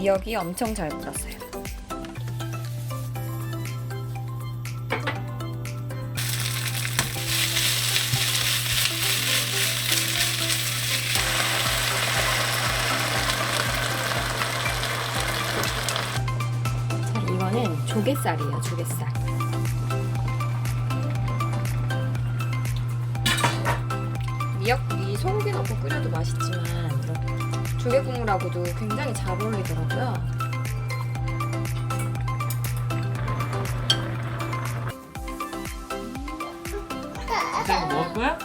미역이 엄청 잘 불었어요. 조갯살이에요, 조갯살. 미역 이 소고기 넣고 끓여도 맛있지만 조개 국물하고도 굉장히 잘 어울리더라고요. 이제 먹을 거야?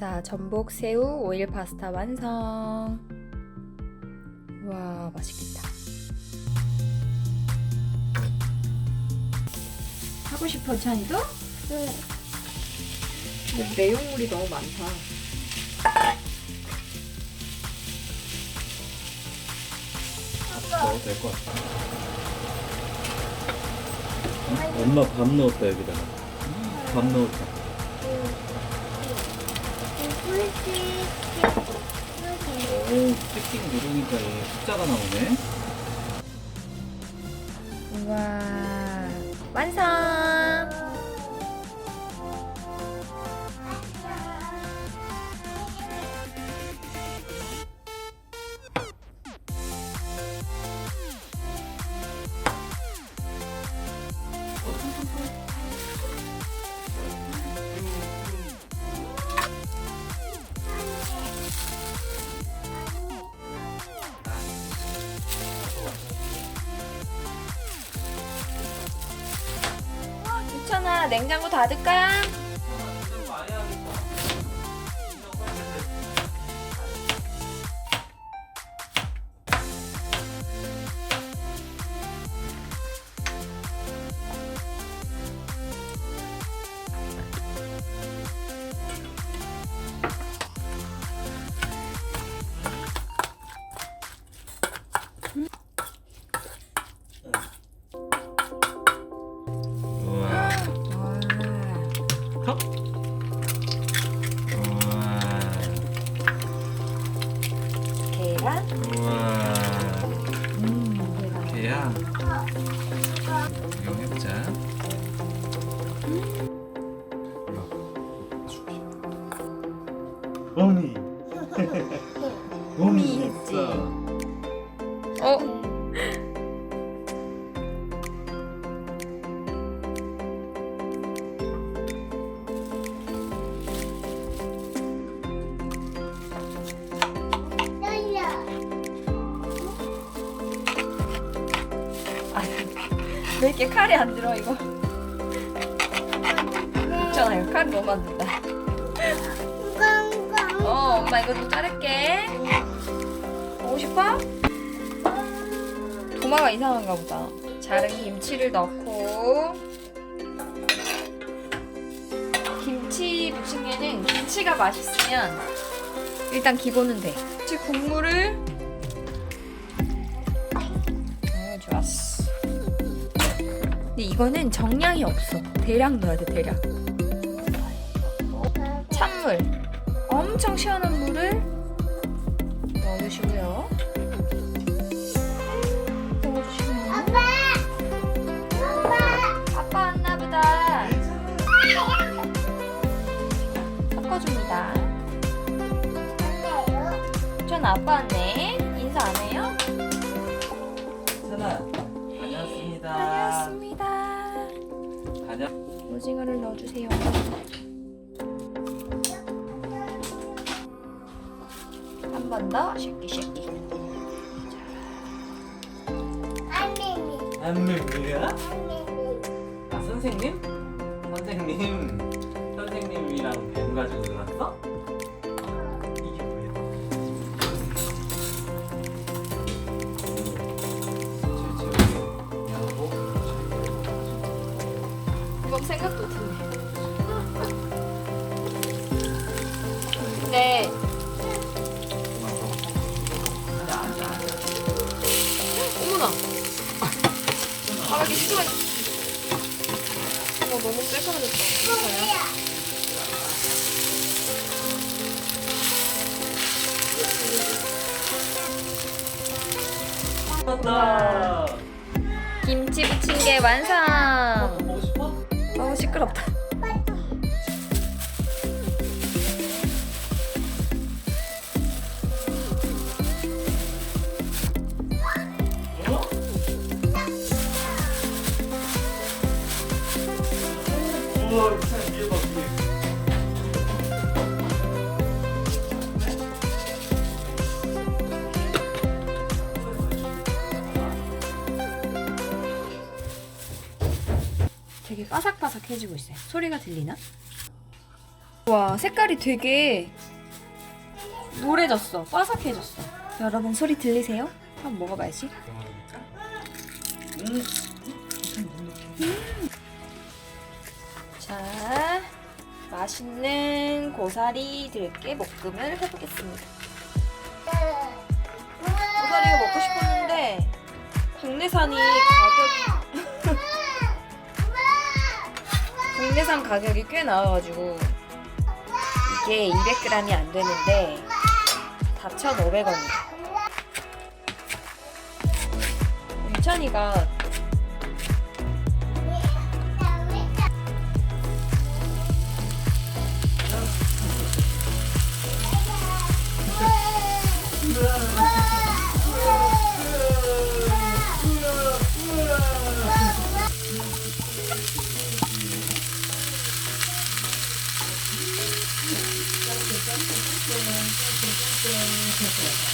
자, 전복 새우 오일 파스타 완성. 와, 맛있겠다. 하고 싶어, 찬이도? 근데 내용물이 너무 많다. 먹어도 될것 같아. 응? 엄마 밥 넣었다 여기다가. 밥 넣었다. 어, 오, 세팅 누르니까 얘 숫자가 나오네. 우와 완성 냉장고 닫을까? 왜 이렇게 칼이 안 들어 이거? 있잖아 이거 칼이 너무 안 든다. 어 엄마 이거 좀 자를게. 보고 싶어? 도마가 이상한가 보다. 자른 김치를 넣고 김치 부침개는 김치가 맛있으면 일단 기본은 돼. 김치 국물을 이거는 정량이 없어. 대략 넣어야 돼, 대략. 찬물. 엄청 시원한 물을 넣어주시고요. 아빠! 아빠 왔나 보다. 섞어줍니다. 전 아빠 왔네. 다녀. 오징어를 넣어주세요. 한 번 더 쉐끼 쉐끼. 안녕이야? 아 선생님? 선생님 선생님이랑 뱀 가지고 놀았어? 생각도 못했네. 근데 어머나. 아, 왜 이렇게 시원해. 어, 너무 깔끔해졌다. 괜찮아요? 맞다. 김치 부침개 완성. 너무 시끄럽다. 바삭바삭해지고 있어요. 소리가 들리나? 와, 색깔이 되게 노래졌어. 바삭해졌어. 여러분 소리 들리세요? 한번 먹어봐야지. 음. 자, 맛있는 고사리 들깨 볶음을 해보겠습니다. 고사리가 먹고 싶었는데 국내산이 가격이 국내산 가격이 꽤 나와가지고 이게 200g이 안 되는데 4,500원이야. 유찬이가 야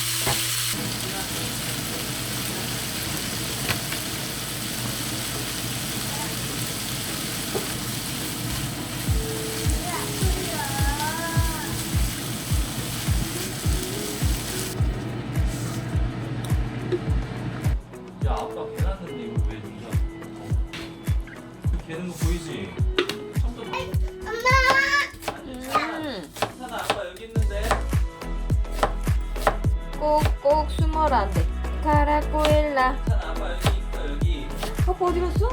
아빠 어디 갔어?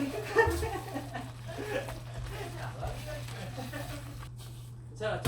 자,